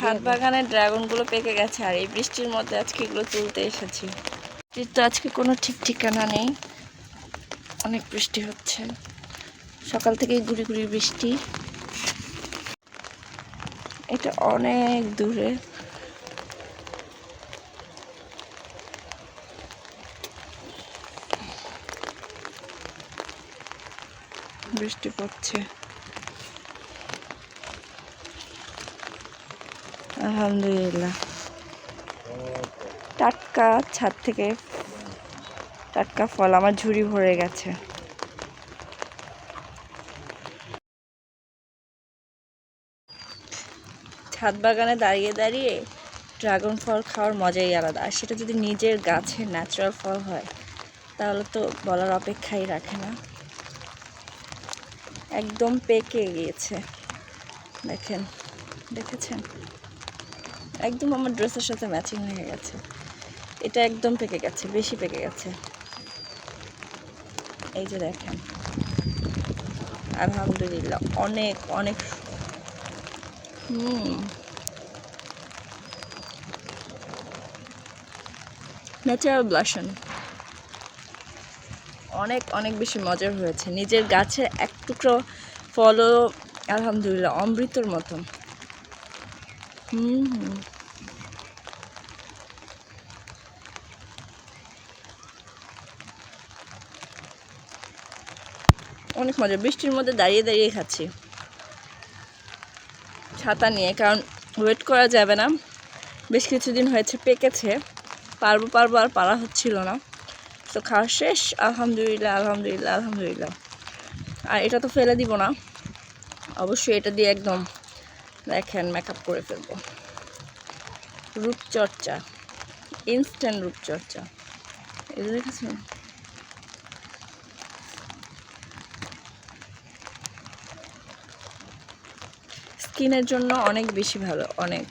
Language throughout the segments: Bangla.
হাত বাগানের ড্রাগনগুলো পেকে গেছে আর এই বৃষ্টির মধ্যে আজকে এগুলো তুলতে এসেছি। তো আজকে কোনো ঠিক ঠিকানা নেই। অনেক বৃষ্টি হচ্ছে। সকাল থেকে গুড়ি গুড়ি বৃষ্টি। এটা অনেক দূরে। বৃষ্টি পড়ছে। আলহামদুলিল্লাহ। টাটকা ছাদ থেকে টাটকা ফল, আমার ঝুড়ি ভরে গেছে। ছাদ বাগানে দাঁড়িয়ে দাঁড়িয়ে ড্রাগন ফল খাওয়ার মজাই আলাদা। আর সেটা যদি নিজের গাছে ন্যাচারাল ফল হয়, তাহলে তো বলার অপেক্ষাই রাখে না। একদম পেকে গিয়েছে। দেখেন, দেখেছেন? একদম আমার ড্রেসের সাথে ম্যাচিং হয়ে গেছে। এটা একদম পেকে গেছে, বেশি পেকে গেছে। এই যে দেখেন। আলহামদুলিল্লাহ, অনেক অনেক হুম। ন্যাচারাল ব্লাশন অনেক অনেক বেশি মজার হয়েছে। নিজের গাছের এক টুকরো ফলও, আলহামদুলিল্লাহ, অমৃতর মতন। হুম। অনেক মজা। বৃষ্টির মধ্যে দাঁড়িয়ে দাঁড়িয়ে খাচ্ছি। ছাতা নিয়ে, কারণ ওয়েট করা যাবে না। বেশ কিছুদিন হয়েছে, পেকেছে। পারব পারব আর পারা হচ্ছিল না। তো খাওয়া শেষ। আলহামদুলিল্লাহ আলহামদুলিল্লাহ আলহামদুলিল্লাহ। আর এটা তো ফেলে দিব না। অবশ্যই এটা দিয়ে একদম দেখেন মেকআপ করে ফেলব। রূপচর্চা ইনস্ট্যান্ট রূপচর্চা। এটা দেখেছেন? স্কিনের জন্য অনেক বেশি ভালো, অনেক।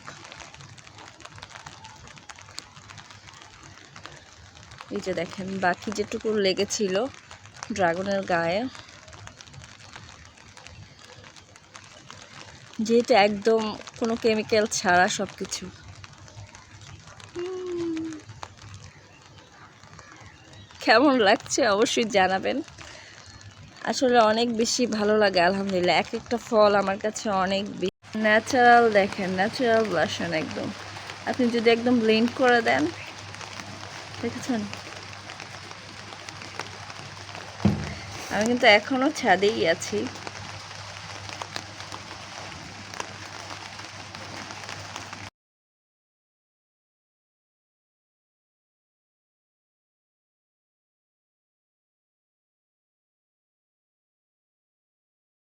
এই যে দেখেন, বাকি যেটুকু লেগেছিল ড্রাগনের গায়ে যেহেতু একদম কোনো কেমিক্যাল ছাড়া সব কিছু কেমন লাগছে অবশ্যই জানাবেন। আসলে অনেক বেশি ভালো লাগে, আলহামদুলিল্লাহ। এক একটা ফল আমার কাছে অনেক বেশি ন্যাচারাল দেখেন ন্যাচারাল ব্লাশন একদম। আপনি যদি একদম ব্লেন্ড করে দেন, দেখেছেন? আমি কিন্তু এখনও ছাদেই আছি।